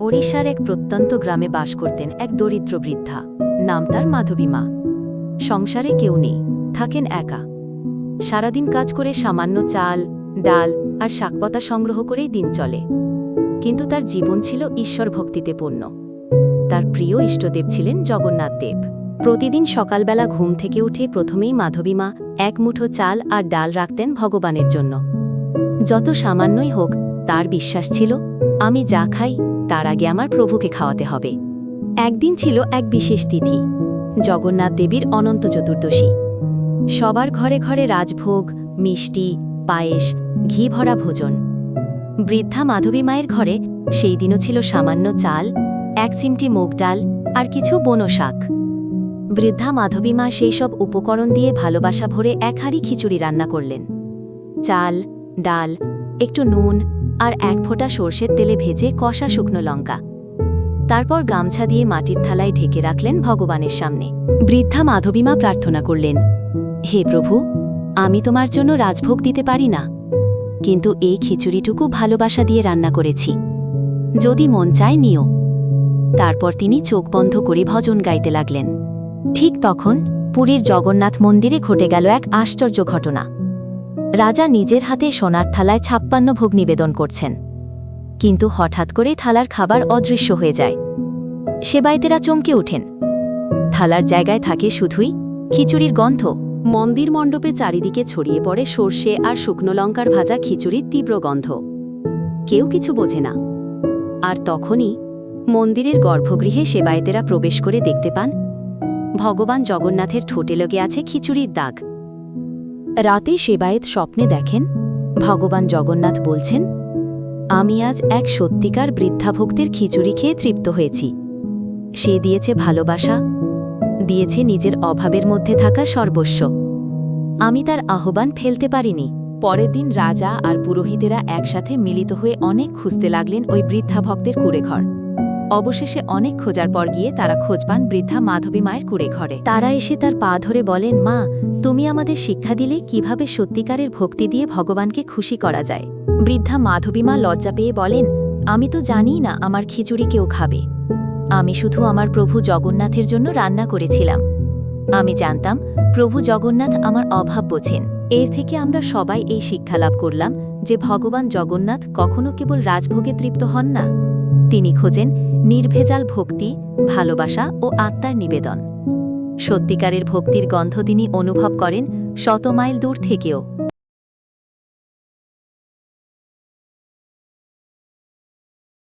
ওড়িশার এক প্রত্যন্ত গ্রামে বাস করতেন এক দরিদ্র বৃদ্ধা। নাম তার মাধবী মা। সংসারে কেউ নেই, থাকেন একা। সারাদিন কাজ করে সামান্য চাল, ডাল আর শাকপাতা সংগ্রহ করেই দিন চলে। কিন্তু তার জীবন ছিল ঈশ্বর ভক্তিতে পূর্ণ। তার প্রিয় ইষ্টদেব ছিলেন জগন্নাথ দেব। প্রতিদিন সকালবেলা ঘুম থেকে উঠে প্রথমেই মাধবী মা এক মুঠো চাল আর ডাল রাখতেন ভগবানের জন্য। যত সামান্যই হোক তার বিশ্বাস ছিল, আমি যা খাই, তার আগে আমার প্রভুকে খাওয়াতে হবে। একদিন ছিল এক বিশেষ তিথি, জগন্নাথ দেবীর অনন্ত চতুর্দশী। সবার ঘরে ঘরে রাজভোগ, মিষ্টি, পায়েস, ঘি ভরা ভোজন। বৃদ্ধা মাধবী মায়ের ঘরে সেই দিনও ছিল সামান্য চাল, এক চিমটি মুগ ডাল আর কিছু বনো শাক। বৃদ্ধা মাধবী মা সেই সব উপকরণ দিয়ে ভালোবাসা ভরে এক খিচুড়ি রান্না করলেন। চাল, ডাল, একটু নুন আর এক ফোঁটা সর্ষের তেলে ভেজে কষা শুকনো লঙ্কা। তারপর গামছা দিয়ে মাটির থালায় ঢেকে রাখলেন ভগবানের সামনে। বৃদ্ধা মাধবীমা প্রার্থনা করলেন, হে প্রভু, আমি তোমার জন্য রাজভোগ দিতে পারি না, কিন্তু এই খিচুড়িটুকু ভালোবাসা দিয়ে রান্না করেছি। যদি মন চায় নিও। তারপর তিনি চোখ বন্ধ করে ভজন গাইতে লাগলেন। ঠিক তখন পুরীর জগন্নাথ মন্দিরে ঘটে গেল এক আশ্চর্য ঘটনা। রাজা নিজের হাতে সোনার থালায় ছাপ্পান্ন ভোগ নিবেদন করছেন। কিন্তু হঠাৎ করে থালার খাবার অদৃশ্য হয়ে যায়। সেবাইতেরা চমকে ওঠেন। থালার জায়গায় থাকে শুধুই খিচুড়ির গন্ধ। মন্দির মণ্ডপে চারিদিকে ছড়িয়ে পড়ে সর্ষে আর শুকনো লঙ্কার ভাজা খিচুড়ির তীব্র গন্ধ। কেউ কিছু বোঝে না। আর তখনই মন্দিরের গর্ভগৃহে সেবায়েতেরা প্রবেশ করে দেখতে পান, ভগবান জগন্নাথের ঠোঁটে লেগে আছে খিচুড়ির দাগ। রাতে সেবায়েত স্বপ্নে দেখেন, ভগবান জগন্নাথ বলছেন, আমি আজ এক সত্যিকার বৃদ্ধাভক্তের খিচুড়ি খেয়ে তৃপ্ত হয়েছি। সে দিয়েছে ভালোবাসা, দিয়েছে নিজের অভাবের মধ্যে থাকা সর্বস্ব। আমি তার আহ্বান ফেলতে পারিনি। পরের দিন রাজা আর পুরোহিতেরা একসাথে মিলিত হয়ে অনেক খুঁজতে লাগলেন ওই বৃদ্ধা ভক্তের কুড়েঘর। অবশেষে অনেক খোঁজার পর গিয়ে তারা খোঁজ পান বৃদ্ধা মাধবী মায়ের কুড়ে ঘরে। তারা এসে তার পা ধরে বলেন, মা, তুমি আমাদের শিক্ষা দিলে কীভাবে সত্যিকারের ভক্তি দিয়ে ভগবানকে খুশি করা যায়? বৃদ্ধা মাধবী মা লজ্জা পেয়ে বলেন, আমি তো জানিই না আমার খিচুড়ি কেউ খাবে। আমি শুধু আমার প্রভু জগন্নাথের জন্য রান্না করেছিলাম। আমি জানতাম, প্রভু জগন্নাথ আমার অভাব বোঝেন। এর থেকে আমরা সবাই এই শিক্ষা লাভ করলাম যে ভগবান জগন্নাথ কখনো কেবল রাজভোগে তৃপ্ত হন না। তিনি খোঁজেন নির্ভেজাল ভক্তি, ভালোবাসা ও আত্মার নিবেদন। সত্যিকারের ভক্তির গন্ধ তিনি অনুভব করেন শত মাইল দূর থেকেও।